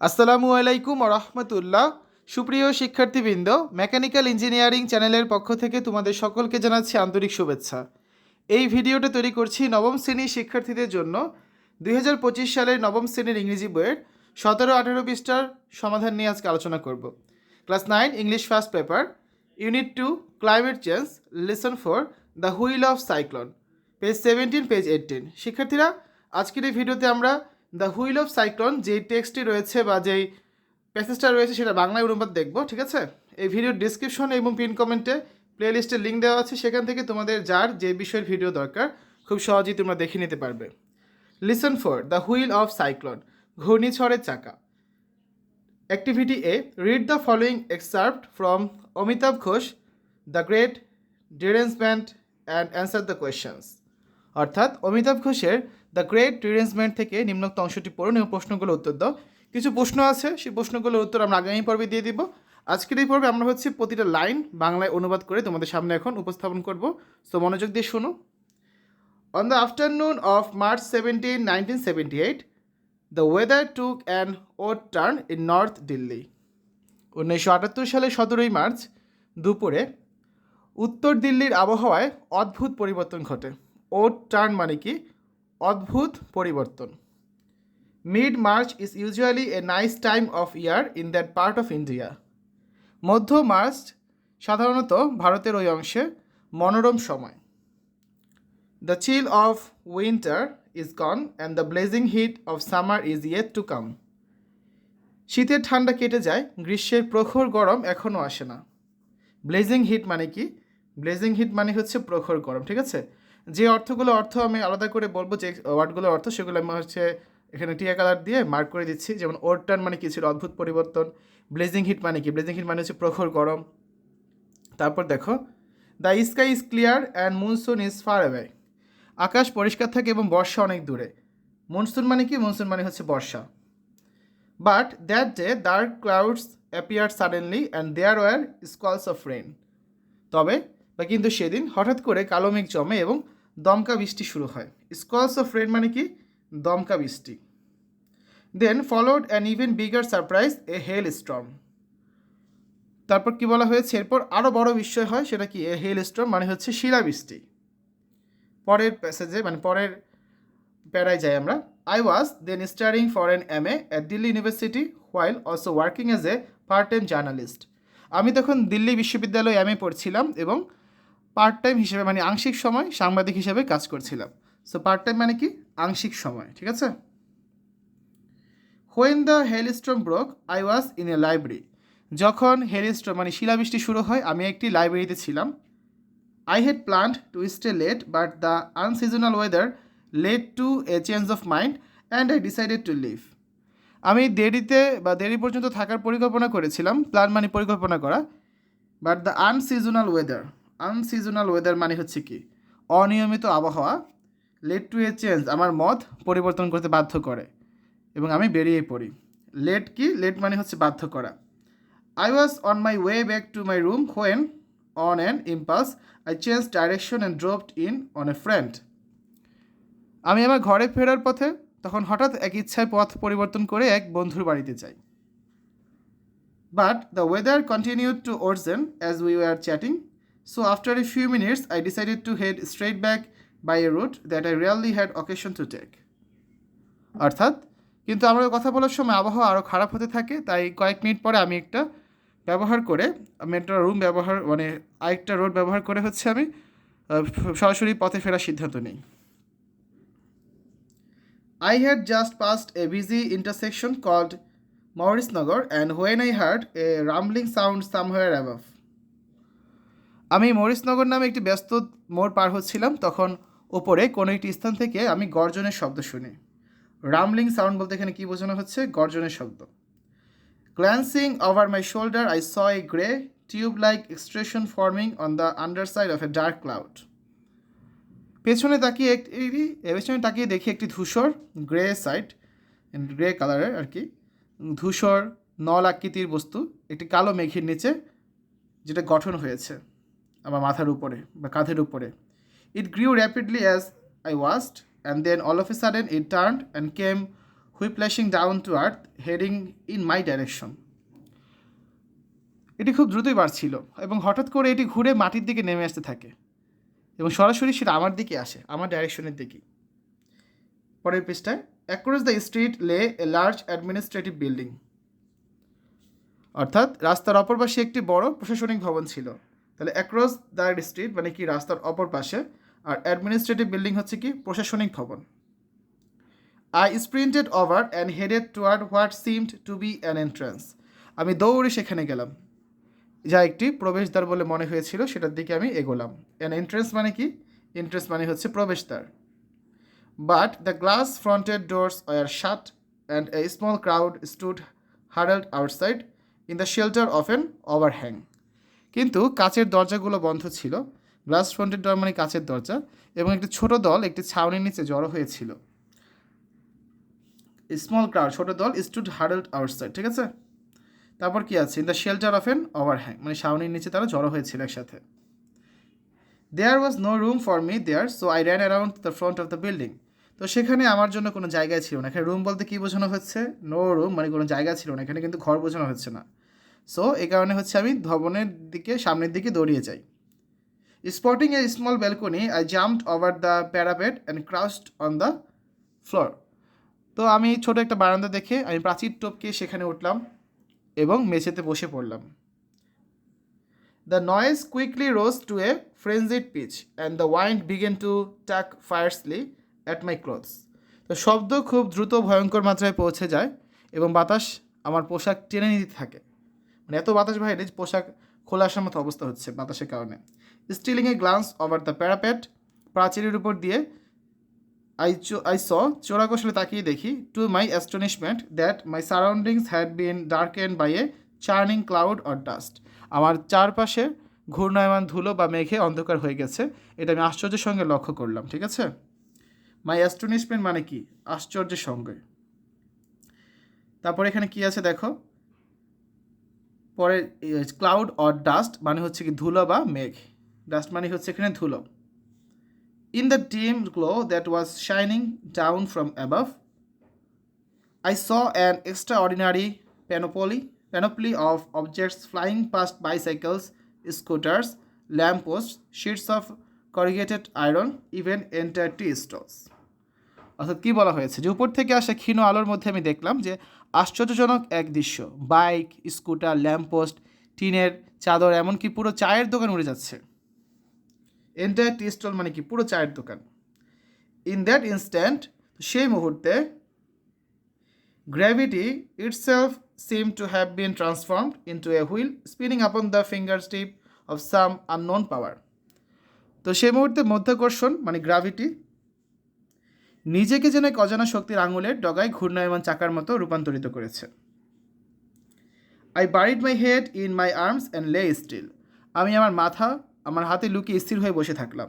আসসালামু আলাইকুম রহমতুল্লাহ। সুপ্রিয় শিক্ষার্থীবৃন্দ, মেকানিক্যাল ইঞ্জিনিয়ারিং চ্যানেলের পক্ষ থেকে তোমাদের সকলকে জানাচ্ছি আন্তরিক শুভেচ্ছা। এই ভিডিওটা তৈরি করছি নবম শ্রেণির শিক্ষার্থীদের জন্য। দুই হাজার পঁচিশ সালের নবম শ্রেণির ইংরেজি বইয়ের সতেরো আঠেরো পৃষ্ঠার সমাধান নিয়ে আজকে আলোচনা করব। Class nine, English first paper, unit two, climate change, lesson four, the wheel of cyclone. Page seventeen, page eighteen শিক্ষার্থীরা, আজকের এই ভিডিওতে আমরা দ্য হুইল অফ সাইক্লোন, যেই টেক্সটটি রয়েছে বা যেই প্যাসেজটা রয়েছে সেটা বাংলায় অনুবাদ দেখব, ঠিক আছে? এই ভিডিওর ডিসক্রিপশন এবং পিন কমেন্টে প্লে লিস্টের লিঙ্ক দেওয়া আছে, সেখান থেকে তোমাদের যার যে বিষয়ের ভিডিও দরকার, খুব সহজেই তোমরা দেখে নিতে পারবে। Listen for the wheel of cyclone, ঘূর্ণিঝড়ের চাকা। Activity A read the following extract from Amitav Ghosh the great derangement and answer the questions অর্থাৎ অমিতাভ ঘোষের দ্য গ্রেট ডিরেন্সমেন্ট থেকে নিম্নোক্ত অংশটি পড়ুন এবং প্রশ্নগুলো উত্তর দাও। কিছু প্রশ্ন আছে সেই প্রশ্নগুলোর উত্তর আমরা আগামী পর্বে দিয়ে দিব। আজকের এই পর্বে আমরা হচ্ছে প্রতিটা লাইন বাংলায় অনুবাদ করে তোমাদের সামনে এখন উপস্থাপন করব। সো মনোযোগ দিয়ে শুনো। On the afternoon of March 17, 1978, the weather took an odd turn in north Delhi উনিশশো আটাত্তর সালের সতেরোই মার্চ দুপুরে উত্তর দিল্লির আবহাওয়ায় অদ্ভুত পরিবর্তন ঘটে। ওড টার্ন মানে কি? অদ্ভুত পরিবর্তন। Mid March is usually a nice time of year in that part of India মধ্য মার্চ সাধারণত ভারতের ওই অংশে মনোরম সময়। The chill of winter is gone and the blazing heat of summer is yet to come. শীতের ঠান্ডা কেটে যায়, গ্রীষ্মের প্রখর গরম এখনও আসে না। ব্লেজিং হিট মানে কি? ব্লেজিং হিট মানে হচ্ছে প্রখর গরম, ঠিক আছে? যে অর্থগুলো অর্থ আমি আলাদা করে বলব, যে ওয়ার্ডগুলোর অর্থ, সেগুলো আমি হচ্ছে এখানে টিয়া কালার দিয়ে মার্ক করে দিচ্ছি। যেমন ওর টার্ন মানে কি ছিল? অদ্ভুত পরিবর্তন। ব্লেজিং হিট মানে কি? ব্লেজিং হিট মানে হচ্ছে প্রখর গরম। তারপর দেখো the sky is clear and monsoon is far away আকাশ পরিষ্কার থাকে এবং বর্ষা অনেক দূরে। মনসুন মানে কি? মনসুন মানে হচ্ছে বর্ষা। But that day dark clouds appear suddenly and there were squalls of rain তবে বা কিন্তু সেদিন হঠাৎ করে কালো মেঘ জমে এবং দমকা বৃষ্টি শুরু হয়। স্কলস অফ রেন মানে কি? দমকা বৃষ্টি। Then followed an even bigger surprise a hail storm তারপর কি বলা হয়েছে? এরপর আরও বড় বিষয় হয়, সেটা কি? এ হেল স্টর্ম মানে হচ্ছে শিলাবৃষ্টি। পরের প্যাসেজে মানে পরের প্যারায় যাই আমরা। I was then studying for an M A at Delhi University while also working as a part time journalist আমি তখন দিল্লি বিশ্ববিদ্যালয়ে এম এ পড়ছিলাম এবং পার্ট টাইম হিসেবে মানে আংশিক সময় সাংবাদিক হিসেবে কাজ করছিলাম। সো পার্ট টাইম মানে কি? আংশিক সময় ঠিক আছে? When the hailstorm broke I was in a library যখন হেলস্ট্রম মানে শিলাবৃষ্টি শুরু হয় আমি একটি লাইব্রেরিতে ছিলাম। I had planned to stay late, but the unseasonal weather led to a change of mind and I decided to leave. আমি দেরিতে বা দেরি পর্যন্ত থাকার পরিকল্পনা করেছিলাম প্ল্যান মানে পরিকল্পনা করা but the unseasonal weather unseasonal weather মানে হচ্ছে কি? অনিয়মিত আবহাওয়া লেট টু এ চেঞ্জ আমার মত পরিবর্তন করতে বাধ্য করে এবং আমি বেরিয়ে পড়ি। লেট কি? লেট মানে হচ্ছে বাধ্য করা। I was on my way back to my room when on an impulse, I change direction and dropped in on a friend. আমি আমার ঘরে ফেরার পথে তখন হঠাৎ এক ইচ্ছায় পথ পরিবর্তন করে এক বন্ধুর বাড়িতে যাই। But the weather continued to worsen as we are chatting so after a few minutes I decided to head straight back by a route that I really had occasion to take অর্থাৎ, কিন্তু আমরা কথা বলার সময় আবহাওয়া আরও খারাপ হতে থাকে, তাই কয়েক মিনিট পরে আমি একটা ব্যবহার করে আমি রুম ব্যবহার মানে আরেকটা রোড ব্যবহার করে হচ্ছে আমি সরাসরি পথে ফেরার সিদ্ধান্ত নিই। I had just passed a busy intersection called Maurice Nagar and when I heard a rumbling sound somewhere above আমি মরিসনগর নামে একটি ব্যস্ত মোড় পার হচ্ছিলাম তখন ওপরে কোনো একটি স্থান থেকে আমি গর্জনের শব্দ শুনি। রামলিং সাউন্ড বলতে এখানে কী বোঝানো হচ্ছে? গর্জনের শব্দ। Glancing over my shoulder, I saw a grey, tube like extrusion forming on the underside of a dark cloud পেছনে তাকিয়ে একটি পেছনে তাকিয়ে দেখি একটি ধূসর গ্রে সাইড গ্রে কালারের আর কি ধূসর নল আকৃতির বস্তু একটি কালো মেঘের নিচে যেটা গঠন হয়েছে। আমার মাথার উপরে বা কাঁধের উপরে। It grew rapidly as I watched and then all of a sudden it turn and came whiplashing down to earth heading in my direction এটি খুব দ্রুতই বাড়ছিল, এবং হঠাৎ করে এটি ঘুরে মাটির দিকে নেমে আসতে থাকে, এবং সরাসরি সেটা আমার দিকে আসে, আমার ডাইরেকশনের দিকেই। পরের পৃষ্ঠায় অ্যাক্রস দ্য স্ট্রিট লে এ লার্জ অ্যাডমিনিস্ট্রেটিভ বিল্ডিং অর্থাৎ রাস্তার অপর পাশে একটি বড় প্রশাসনিক ভবন ছিল। তাহলে অ্যাক্রস দ্য স্ট্রিট মানে কি রাস্তার অপর পাশে, আর অ্যাডমিনিস্ট্রেটিভ বিল্ডিং হচ্ছে কি প্রশাসনিক ভবন। I sprinted over and headed toward what seemed to be an entrance আমি দৌড়ে সেখানে গেলাম। যা একটি প্রবেশদ্বার বলে মনে হয়েছিল, সেটার দিকে আমি এগোলাম। অ্যান এন্ট্রেন্স মানে কি? এন্ট্রেন্স মানে হচ্ছে প্রবেশদ্বার। But the glass fronted doors were shut and a small crowd stood huddled outside in the shelter of an overhang কিন্তু কাচের দরজাগুলো বন্ধ ছিল। গ্লাস ফ্রন্টের ডোর মানে কাচের দরজা এবং একটি ছোট দল একটি ছাউনির নিচে জড়ো হয়েছিল। স্মল ক্রাউড, ছোট দল স্টুড হার্ডেলড আউটসাইড, ঠিক আছে? তারপর কি আছে? In the shelter of an overhang মানে ছাউনির নিচে তারা জড়ো হয়েছিল একসাথে। There was no room for me there so I ran around the front of the building তো সেখানে আমার জন্য কোনো জায়গা ছিল না। এখানে রুম বলতে কী বোঝানো হচ্ছে? নো রুম মানে কোনো জায়গা ছিল না। এখানে কিন্তু ঘর বোঝানো হচ্ছে না। সো এই কারণে হচ্ছে আমি ভবনের দিকে, সামনের দিকে দৌড়িয়ে যাই। Spotting a small balcony I jumped over the parapet and crouched on the floor তো আমি ছোট একটা বারান্দা দেখে আমি প্রাচীর টপকে সেখানে উঠলাম এবং মেঝেতে বসে পড়লাম। The noise quickly rose to a frenzied pitch and the wind began to tug fiercely at my clothes তো শব্দ খুব দ্রুত ভয়ঙ্কর মাত্রায় পৌঁছে যায় এবং বাতাস আমার পোশাক টেনে নিতে থাকে। মানে এত বাতাস বাইরে পোশাক খোলা আসার মতো অবস্থা হচ্ছে বাতাসের কারণে। Stealing a glance over the parapet প্রাচীরের উপর দিয়ে আই আই স চোরা কৌশলে তাকিয়ে দেখি to my astonishment that my surroundings had been darken by a churning cloud of dust আমার চারপাশে ঘূর্ণায়মান ধুলো বা মেঘে অন্ধকার হয়ে গেছে, এটা আমি আশ্চর্যের সঙ্গে লক্ষ্য করলাম, ঠিক আছে? মাই অ্যাস্টনিশমেন্ট মানে কি? আশ্চর্যের সঙ্গে। তারপর এখানে কি আছে দেখো? পরে ক্লাউড অর ডাস্ট মানে হচ্ছে কি ধুলো বা মেঘ। ডাস্ট মানে হচ্ছে এখানে ধুলো। In the dim glow that was shining down from above I saw an extraordinary panoply panoply of objects flying past bicycles scooters lampposts sheets of corrugated iron even entire tea stalls অর্থাৎ কি বলা হয়েছে? যে উপর থেকে আসা ক্ষীণ আলোর মধ্যে আমি দেখলাম যে আশ্চর্যজনক এক দৃশ্য। বাইক, স্কুটার, ল্যাম্পপোস্ট, টিনের চাদর, এমনকি পুরো চায়ের দোকান উড়ে যাচ্ছে। এন্টায়ার টি স্টল মানে কি? পুরো চায়ের দোকান। ইন দ্যাট ইনস্ট্যান্ট সেই মুহূর্তে Gravity itself seemed to have been transformed into a wheel spinning upon the fingertip of some unknown power. তো সেই মুহূর্তে মধ্যাকর্ষণ মানে গ্রাভিটি নিজেকে যেন এক অজানা শক্তির আঙুলের ডগায় ঘূর্ণায়মান চাকার মতো রূপান্তরিত করেছে। I buried my head in my arms and lay still আমি আমার মাথা, আমার হাতে লুকিয়ে স্থির হয়ে বসে থাকলাম।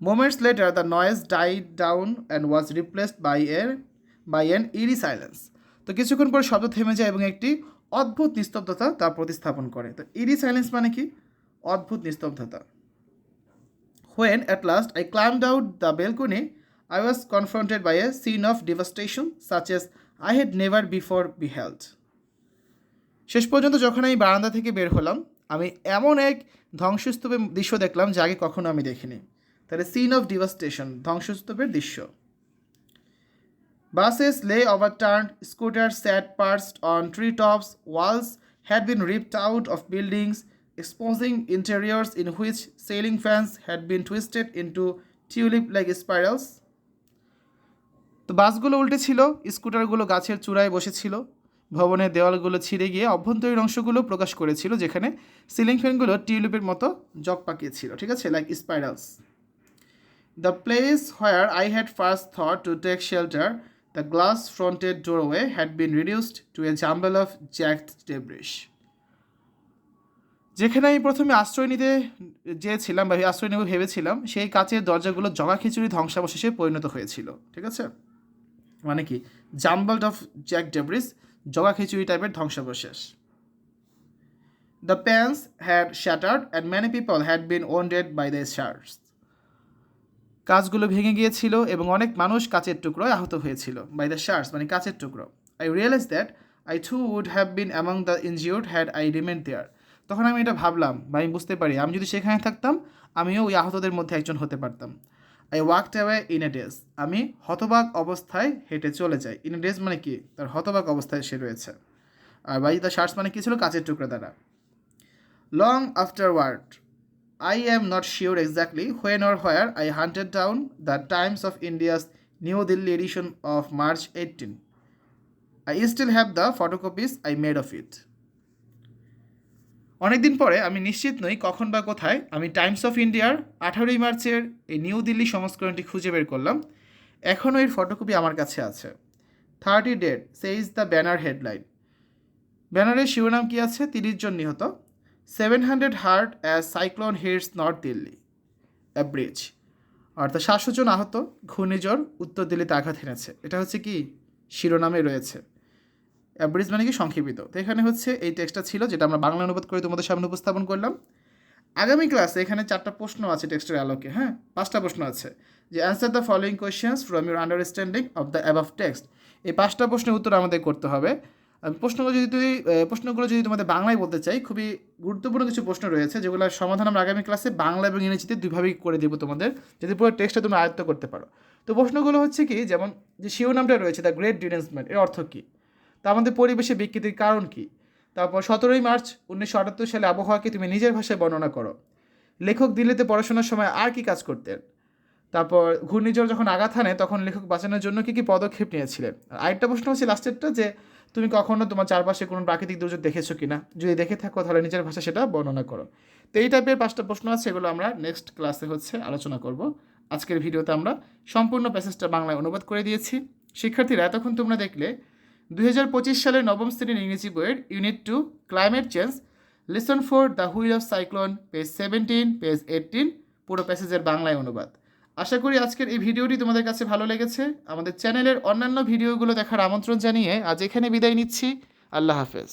Moments later the noise died down and was replaced by uh by an eerie silence তো কিছুক্ষণ পর শব্দ থেমে যায় এবং একটি অদ্ভুত নিস্তব্ধতা তা প্রতিস্থাপন করে। তো ইরি সাইলেন্স মানে কি? অদ্ভুত নিস্তব্ধতা। When at last I climbed out the balcony I was confronted by a scene of devastation such as I had never before beheld. শেষ পর্যন্ত যখন আমি বারান্দা থেকে বের হলাম, আমি এমন এক ধ্বংসস্তূপের দৃশ্য দেখলাম যা আগে কখনো আমি দেখিনি। তাহলে সিন অফ ডিভাস্টেশন ধ্বংসস্তূপের দৃশ্য। Buses lay overturn scooters sat perched on tree tops walls had been ripped out of buildings exposing interiors in which ceiling fans had been twisted into tulip like spirals তো বাসগুলো উল্টে ছিল, স্কুটারগুলো গাছের চূড়ায় বসেছিল, ভবনের দেওয়ালগুলো ছিঁড়ে গিয়ে অভ্যন্তরীণ অংশগুলো প্রকাশ করেছিল, যেখানে সিলিং ফ্যানগুলো টিউলিপের মতো জগ পাকিয়েছিল, ঠিক আছে? Like spirals the place where I had first thought to take shelter the glass fronted doorway had been reduced to a jumble of jagged debris. যেখানে আমি প্রথমে আশ্রয় নিতে চেয়েছিলাম বা আশ্রয় নেব ভেবেছিলাম, সেই কাচের দরজাগুলো জগা খিচুড়ি ধ্বংসাবশেষে পরিণত হয়েছিল, ঠিক আছে? মানে কি? জাম্বলড অফ জ্যাক ডেব্রিস, জগা খিচুড়ি টাইপের ধ্বংসাবশেষ। The panes had shattered and many people had been wounded by the shards কাজগুলো ভেঙে গিয়েছিল এবং অনেক মানুষ কাচের টুকরোয় আহত হয়েছিল বাই দ্য শার্টস মানে কাচের টুকরো। I realise that I too would have been among the injured had I remain there তখন আমি এটা ভাবলাম বা আমি বুঝতে পারি, আমি যদি সেখানে থাকতাম, আমিও ওই আহতদের মধ্যে একজন হতে পারতাম। I walked away in a daze আমি হতবাক অবস্থায় হেঁটে চলে যাই। ইন এ ডেজ মানে কি? তার হতবাক অবস্থায় সে রয়েছে। আর বাই দ্য শার্টস মানে কি ছিল? কাঁচের টুকরা দ্বারা। Long afterward I am not sure exactly when or where I hunted down the Times of India's New Delhi edition of March eighteen I still have the photocopies I made of it অনেকদিন পরে আমি নিশ্চিত নই কখন বা কোথায় আমি Times of ইন্ডিয়ার আঠারোই মার্চের এই নিউ দিল্লি সংস্করণটি খুঁজে বের করলাম। এখনও এর ফটোকপি আমার কাছে আছে। Thirty dead says the banner headline ব্যানারের শিরোনাম কি আছে? তিরিশ জন নিহত। Seven hundred hurt as cyclone hits north Delhi abridged অর্থাৎ সাতশো জন আহত, ঘূর্ণিঝড় উত্তর দিল্লিতে আঘাত হেনেছে। এটা হচ্ছে কি? শিরোনামে রয়েছে। অ্যাব্রিজ মানে কি সংক্ষেপিত। তো এখানে হচ্ছে এই টেক্সটটা ছিল যেটা আমরা বাংলা অনুবাদ করে তোমাদের সামনে উপস্থাপন করলাম। আগামী ক্লাসে এখানে চারটা প্রশ্ন আছে টেক্সটের আলোকে হ্যাঁ? পাঁচটা প্রশ্ন আছে। যে answer the following questions from your understanding of the above text এই পাঁচটা প্রশ্নের উত্তর আমাদের করতে হবে। প্রশ্নগুলো যদি তুই প্রশ্নগুলো যদি তোমাদের বাংলায় বলতে চাই, খুবই গুরুত্বপূর্ণ কিছু প্রশ্ন রয়েছে, যেগুলোর সমাধান আমরা আগামী ক্লাসে বাংলা এবং ইংরেজিতে দুইভাবেই করে দেবো তোমাদের, যাতে পুরো টেক্সটটা তুমি আয়ত্ত করতে পারো। তো প্রশ্নগুলো হচ্ছে কি, যেমন যে শিরোনামটা রয়েছে দ্য গ্রেট ডিনেন্সমেন্ট এর অর্থ কী? তা আমাদের পরিবেশে বিকৃতির কারণ কী? তারপর সতেরোই মার্চ উনিশশো আটাত্তর সালে আবহাওয়াকে তুমি নিজের ভাষায় বর্ণনা করো। লেখক দিল্লিতে পড়াশোনার সময় আর কি কাজ করতেন? তারপর ঘূর্ণিঝড় যখন আঘাত হানে, তখন লেখক বাঁচানোর জন্য কী কী পদক্ষেপ নিয়েছিলেন? আর আরেকটা প্রশ্ন হচ্ছে লাস্টেরটা যে, তুমি কখনো তোমার চারপাশে কোনো প্রাকৃতিক দুর্যোগ দেখেছ কি না যদি দেখে থাকো, তাহলে নিজের ভাষা সেটা বর্ণনা করো। তো এই টাইপের পাঁচটা প্রশ্ন আছে, এগুলো আমরা নেক্সট ক্লাসে হচ্ছে আলোচনা করব। আজকের ভিডিওতে আমরা সম্পূর্ণ প্যাসেজটা বাংলায় অনুবাদ করে দিয়েছি। শিক্ষার্থীরা, এতক্ষণ তোমরা দেখলে দুই হাজার পঁচিশ সালের নবম শ্রেণির ইংরেজি বইয়ের unit two climate change lesson four the wheel of cyclone page seventeen page eighteen পুরো প্যাসেজের বাংলায় অনুবাদ। আশা করি আজকের এই ভিডিওটি তোমাদের কাছে ভালো লেগেছে। আমাদের চ্যানেলের অন্যান্য ভিডিওগুলো দেখার আমন্ত্রণ জানিয়ে আজ এখানে বিদায় নিচ্ছি। আল্লাহ হাফেজ।